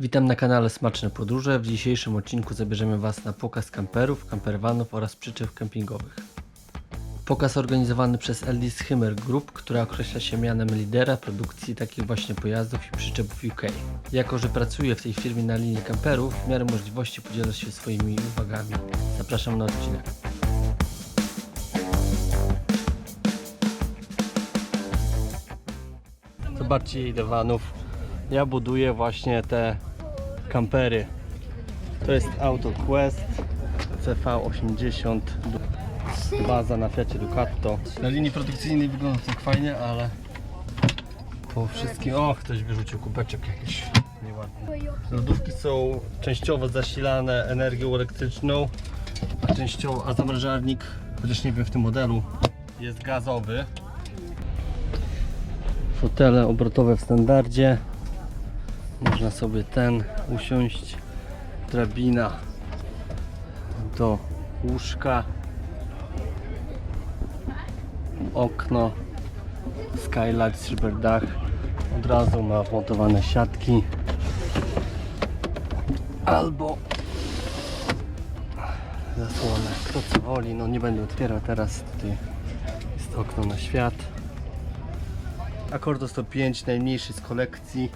Witam na kanale Smaczne Podróże. W dzisiejszym odcinku zabierzemy Was na pokaz kamperów, campervanów oraz przyczep kempingowych. Pokaz organizowany przez Eldis Himmer Group, która określa się mianem lidera produkcji takich właśnie pojazdów i przyczepów UK. Jako, że pracuję w tej firmie na linii kamperów, w miarę możliwości podzielę się swoimi uwagami. Zapraszam na odcinek. Zobaczcie ile vanów. Ja buduję właśnie te kampery. To jest Auto Quest CV80 baza na Fiacie Ducato. Na linii produkcyjnej wygląda tak fajnie, ale po wszystkim... O, ktoś wyrzucił kubeczek jakiś nieładny. Lodówki są częściowo zasilane energią elektryczną, a częściowo, a zamrażarnik, chociaż nie wiem w tym modelu, jest gazowy. Fotele obrotowe w standardzie. Można sobie ten usiąść. Drabina do łóżka. Okno. Skylight, silver dach. Od razu ma wmontowane siatki. Albo zasłonę. Kto co woli. No nie będę otwierał teraz. Tutaj jest okno na świat. Akordo 105, najmniejszy z kolekcji,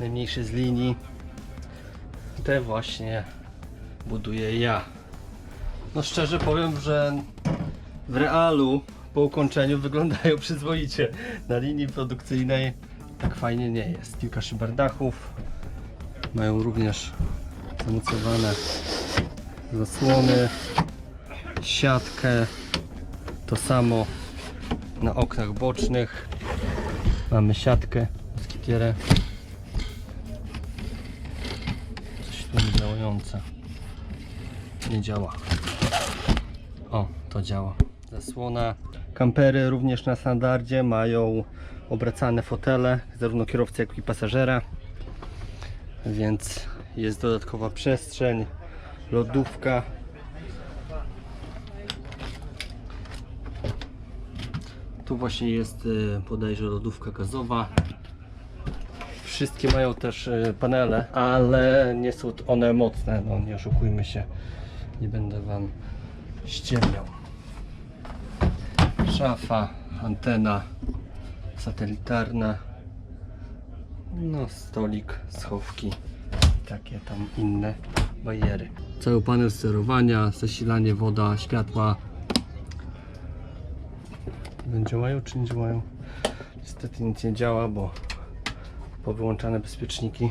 najmniejszy z linii. Te właśnie buduję ja. No szczerze powiem, że w realu po ukończeniu wyglądają przyzwoicie. Na linii produkcyjnej tak fajnie nie jest. Kilka szybardachów. Mają również zamocowane zasłony, siatkę. To samo na oknach bocznych. Mamy siatkę. Coś Nie działa. O, to działa. Zasłona. Kampery również na standardzie mają obracane fotele, zarówno kierowcy, jak i pasażera. Więc jest dodatkowa przestrzeń, lodówka. Tu właśnie jest y, bodajże lodówka gazowa. Wszystkie mają też y, panele, ale nie są one mocne, no nie oszukujmy się. Nie będę wam ściemniał. Szafa, antena satelitarna. No stolik, schowki, takie tam inne bariery. Cały panel sterowania, zasilanie woda, światła, One działają czy nie działają? Niestety nic nie działa, bo powyłączane bezpieczniki.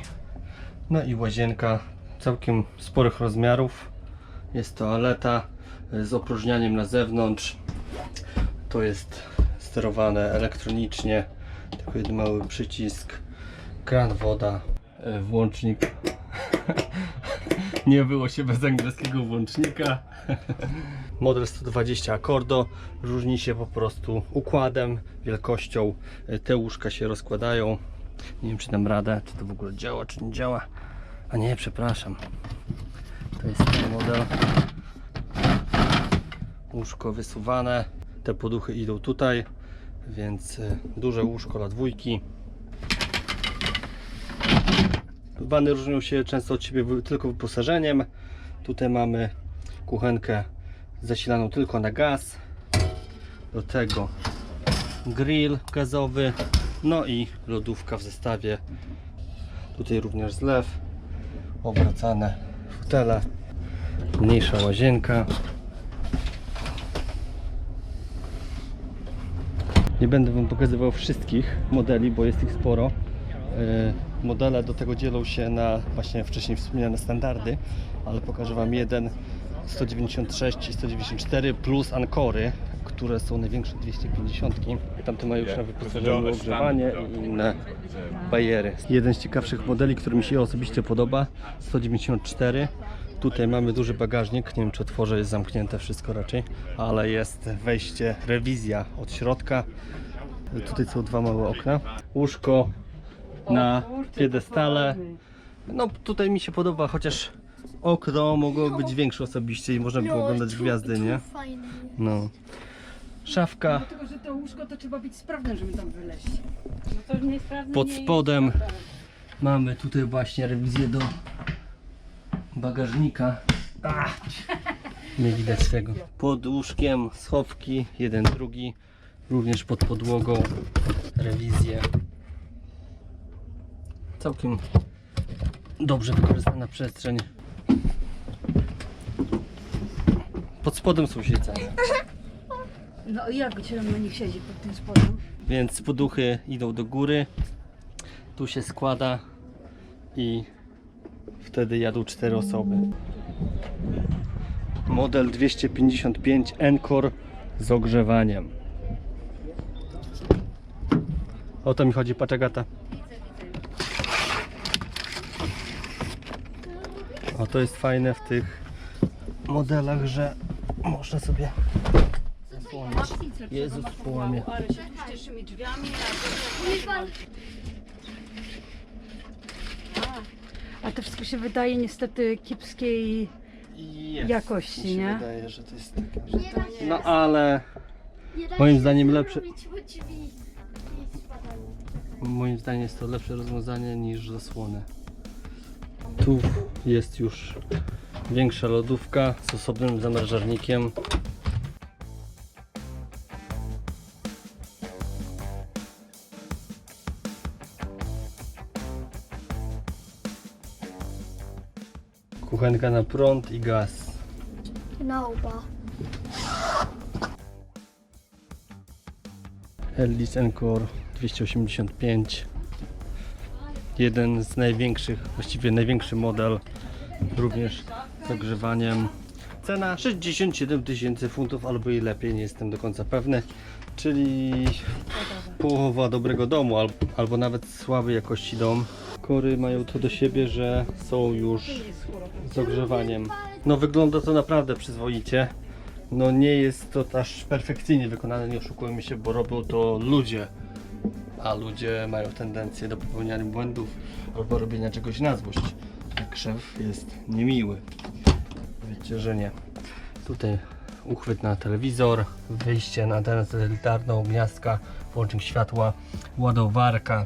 No i łazienka całkiem sporych rozmiarów. Jest toaleta y, z opróżnianiem na zewnątrz. To jest sterowane elektronicznie. Tylko jeden mały przycisk. Kran woda, y, włącznik. Nie było się bez angielskiego włącznika. Model 120 Accordo różni się po prostu układem, wielkością. Te łóżka się rozkładają. Nie wiem czy dam radę, czy to w ogóle działa, czy nie działa. A nie, przepraszam. To jest ten model. Łóżko wysuwane. Te poduchy idą tutaj, więc y, duże łóżko dla dwójki. Wany różnią się często od siebie tylko wyposażeniem. Tutaj mamy kuchenkę zasilaną tylko na gaz. Do tego grill gazowy. No i lodówka w zestawie. Tutaj również zlew. Obracane fotele. Mniejsza łazienka. Nie będę Wam pokazywał wszystkich modeli, bo jest ich sporo. E, Modele do tego dzielą się na właśnie wcześniej wspomniane standardy, ale pokażę Wam jeden 196 i 194 plus Ankory, które są największe 250. Tamte mają już na wyposażeniu ogrzewanie i inne bariery. Jeden z ciekawszych modeli, który mi się osobiście podoba, 194. Tutaj mamy duży bagażnik, nie wiem czy otworzę, jest zamknięte wszystko raczej, ale jest wejście, rewizja od środka. Tutaj są dwa małe okna. Łóżko na piedestale. No tutaj mi się podoba, chociaż okno mogło być większe osobiście i można było oglądać gwiazdy, nie? No. Szafka Dlatego, że to łóżko to trzeba być sprawnym, żeby tam wyleźć. No to niesprawny pod nie spodem Mamy tutaj właśnie rewizję do bagażnika. Ach, nie widać tego. Pod łóżkiem schowki, jeden, drugi. Również pod podłogą rewizję. Całkiem dobrze wykorzystana przestrzeń. Pod spodem są siedzenia. No i jak cię na nich siedzi pod tym spodem? Więc poduchy idą do góry. Tu się składa i wtedy jadą cztery osoby. Model 255 Encore z ogrzewaniem. O to mi chodzi, patrz Agata. O to jest fajne w tych modelach, że można sobie Jezus. Ale się tu z cieszymi drzwiami, a to wszystko się wydaje niestety kiepskiej Jest. Jakości, Mi się nie? wydaje, że to jest takie, że to... No ale Moim zdaniem lepsze- moim zdaniem jest to lepsze rozwiązanie niż zasłony. Tu jest już większa lodówka z osobnym zamrażarnikiem. Kuchenka na prąd i gaz. No, bo Ellis Encore 285 jeden z największych, właściwie największy model również z ogrzewaniem. Cena 67 tysięcy funtów albo i lepiej, nie jestem do końca pewny. Czyli połowa dobrego domu albo, albo nawet słabej jakości dom kory mają to do siebie, że są już z ogrzewaniem no wygląda to naprawdę przyzwoicie no nie jest to aż perfekcyjnie wykonane, nie oszukujmy się, bo robią to ludzie. A ludzie mają tendencję do popełniania błędów albo robienia czegoś na złość. Krzew jest niemiły. Wiecie, że nie. Tutaj uchwyt na telewizor, wyjście na antenę satelitarną, gniazdka, włącznik światła, ładowarka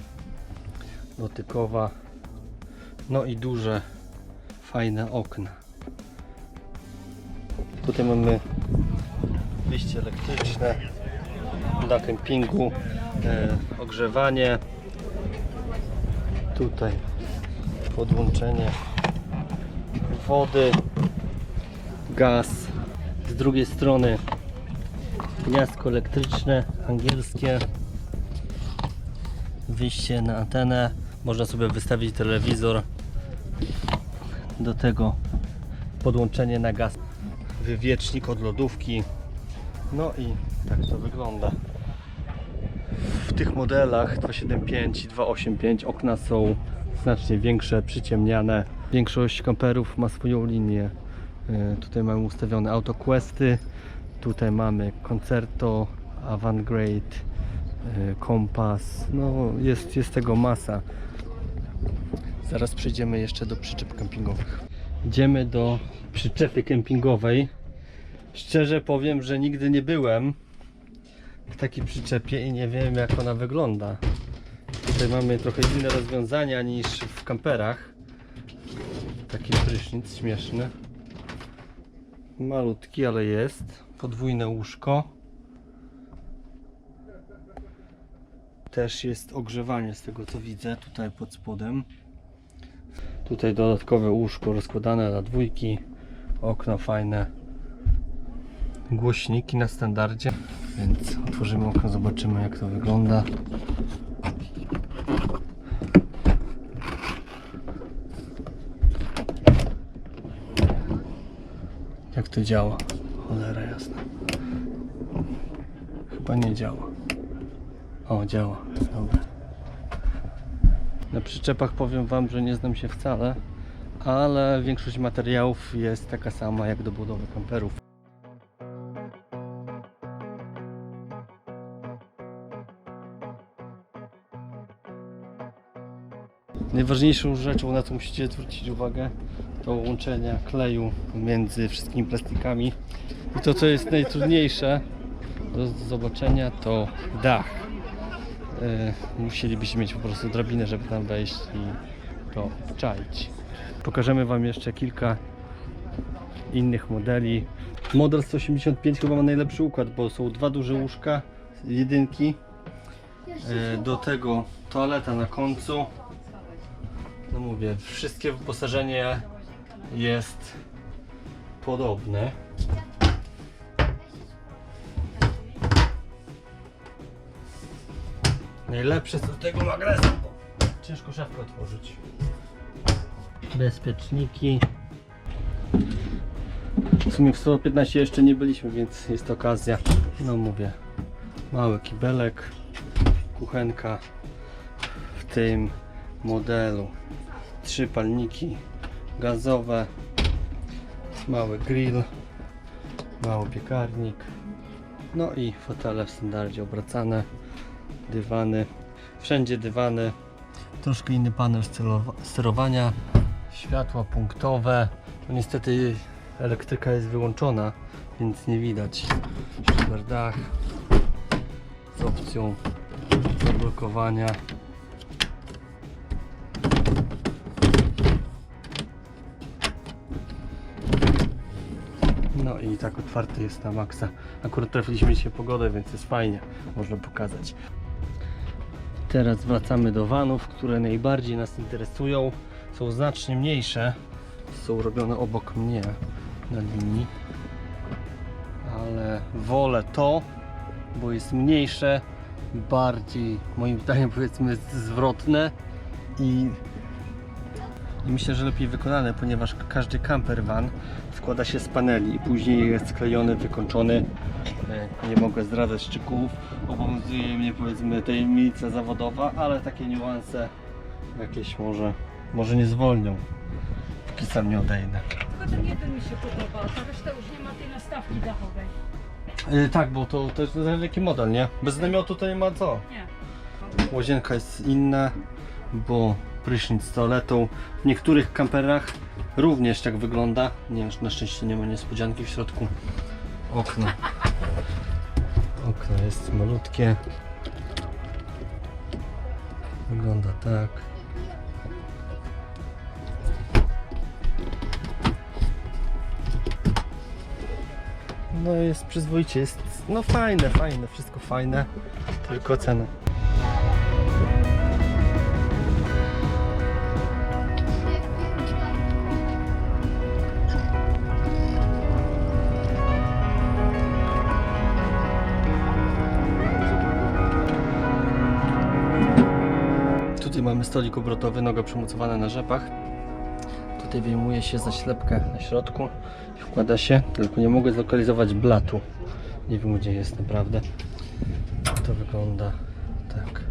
dotykowa, no i duże, fajne okna. Tutaj mamy wyjście elektryczne na kempingu, e, ogrzewanie. Tutaj podłączenie wody, gaz. Z drugiej strony gniazdko elektryczne, angielskie. Wyjście na antenę. Można sobie wystawić telewizor. Do tego podłączenie na gaz wywiecznik od lodówki. No i tak to wygląda. W tych modelach 275 i 285 okna są znacznie większe, przyciemniane. Większość kamperów ma swoją linię. E, Tutaj mamy ustawione AutoQuesty, tutaj mamy Concerto, Avantgrade, e, Kompas. No jest, jest tego masa. Zaraz przejdziemy jeszcze do przyczep kempingowych. Idziemy do przyczepy kempingowej. Szczerze powiem, że nigdy nie byłem w takiej przyczepie i nie wiem jak ona wygląda. Tutaj mamy trochę inne rozwiązania niż w kamperach. Taki prysznic śmieszny. Malutki, ale jest. Podwójne łóżko. Też jest ogrzewanie z tego co widzę tutaj pod spodem. Tutaj dodatkowe łóżko rozkładane na dwójki. Okno fajne. Głośniki na standardzie. Więc otworzymy okno, zobaczymy jak to wygląda. Jak to działa? Cholera jasna. Chyba nie działa. O, działa. Dobra. Na przyczepach powiem Wam, że nie znam się wcale, ale większość materiałów jest taka sama jak do budowy kamperów. Najważniejszą rzeczą, na co musicie zwrócić uwagę, to łączenie kleju między wszystkimi plastikami. I to, co jest najtrudniejsze do zobaczenia, to dach. E, musielibyście mieć po prostu drabinę, żeby tam wejść i to czaić. Pokażemy Wam jeszcze kilka innych modeli. Model 185 chyba ma najlepszy układ, bo są dwa duże łóżka, jedynki. E, Do tego toaleta na końcu. No mówię, wszystkie wyposażenie jest podobne. Najlepsze co do tego magnesu. Ciężko szafkę otworzyć. Bezpieczniki. W sumie w 115 jeszcze nie byliśmy, więc jest okazja. No mówię, mały kibelek, kuchenka w tym modelu. Trzy palniki gazowe, mały grill, mały piekarnik. No i fotele w standardzie obracane, dywany, wszędzie dywany. Troszkę inny panel sterowa- sterowania, światła punktowe. No niestety elektryka jest wyłączona, więc nie widać. Super dach z opcją zablokowania. No i tak otwarty jest na maksa. Akurat trafiliśmy dzisiaj pogodę, więc jest fajnie, można pokazać. Teraz wracamy do vanów, które najbardziej nas interesują. Są znacznie mniejsze. Są robione obok mnie na linii. Ale wolę to, bo jest mniejsze, bardziej moim zdaniem powiedzmy zwrotne i i myślę, że lepiej wykonane, ponieważ każdy camper van składa się z paneli i później jest sklejony, wykończony. E, Nie mogę zdradzać szczegółów, obowiązuje mnie powiedzmy tajemnica zawodowa, ale takie niuanse jakieś może, może nie zwolnią, póki sam nie odejdę. Tylko ten jeden mi się podoba, a ta reszta już nie ma tej nastawki dachowej. E, tak, bo to, to jest jaki model, nie? Bez namiotu to nie ma co. Nie. Łazienka jest inna, bo prysznic z toaletą. W niektórych kamperach również tak wygląda. Nie, na szczęście nie ma niespodzianki w środku. Okno. Okno jest malutkie. Wygląda tak. No jest przyzwoicie, jest no fajne, fajne, wszystko fajne, tylko cena. Mamy stolik obrotowy, noga przymocowana na rzepach. Tutaj wyjmuje się zaślepkę na środku i wkłada się, tylko nie mogę zlokalizować blatu. Nie wiem gdzie jest naprawdę. To wygląda tak.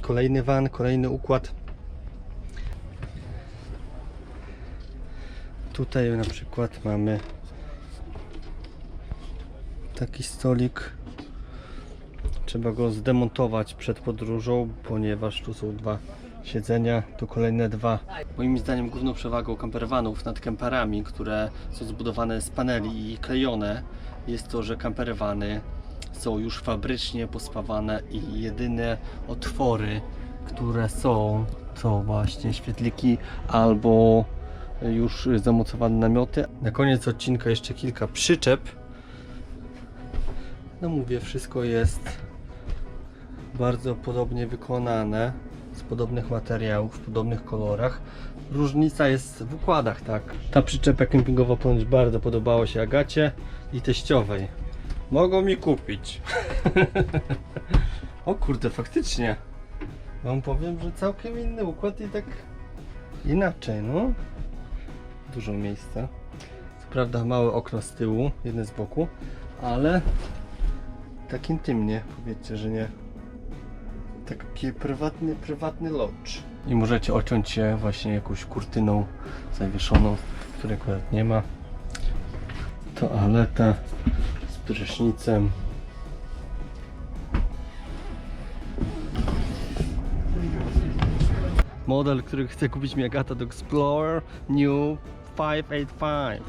Kolejny van, kolejny układ. Tutaj na przykład mamy taki stolik. Trzeba go zdemontować przed podróżą, ponieważ tu są dwa siedzenia, tu kolejne dwa. Moim zdaniem główną przewagą campervanów nad camperami, które są zbudowane z paneli i klejone, jest to, że campervany są już fabrycznie pospawane i jedyne otwory, które są, to właśnie świetliki albo już zamocowane namioty. Na koniec odcinka jeszcze kilka przyczep. No mówię, wszystko jest bardzo podobnie wykonane, z podobnych materiałów, w podobnych kolorach. Różnica jest w układach, tak. Ta przyczepa kempingowa ponoć bardzo podobała się Agacie i teściowej. Mogą mi kupić. o kurde, faktycznie. Wam powiem, że całkiem inny układ i tak inaczej, no. Dużo miejsca. Co prawda małe okno z tyłu, jedne z boku, ale tak intymnie, powiedzcie, że nie. Taki prywatny, prywatny lodge. I możecie ociąć się właśnie jakąś kurtyną zawieszoną, której akurat nie ma. Toaleta z prysznicem. Model, który chce kupić mi Agata do Explorer New 585.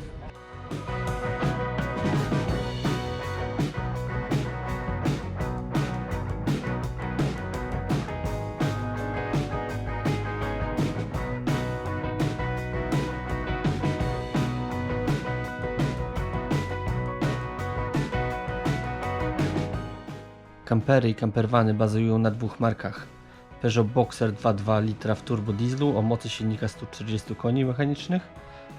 Kampery i campervany bazują na dwóch markach. Peugeot Boxer 2.2 litra w turbo dieslu o mocy silnika 140 koni mechanicznych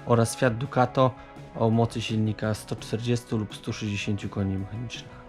oraz Fiat Ducato o mocy silnika 140 lub 160 koni mechanicznych.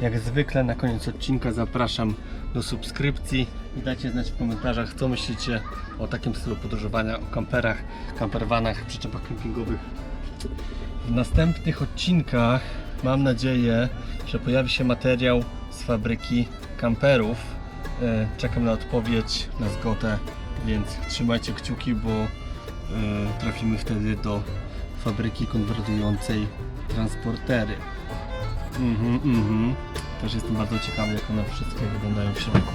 Jak zwykle na koniec odcinka zapraszam do subskrypcji i dajcie znać w komentarzach co myślicie o takim stylu podróżowania, o kamperach, campervanach, przyczepach kempingowych. W następnych odcinkach mam nadzieję, że pojawi się materiał z fabryki kamperów. E, Czekam na odpowiedź, na zgodę, więc trzymajcie kciuki, bo e, trafimy wtedy do fabryki konwertującej transportery. Mhm, mhm. Też jestem bardzo ciekawy, jak one wszystkie wyglądają w środku.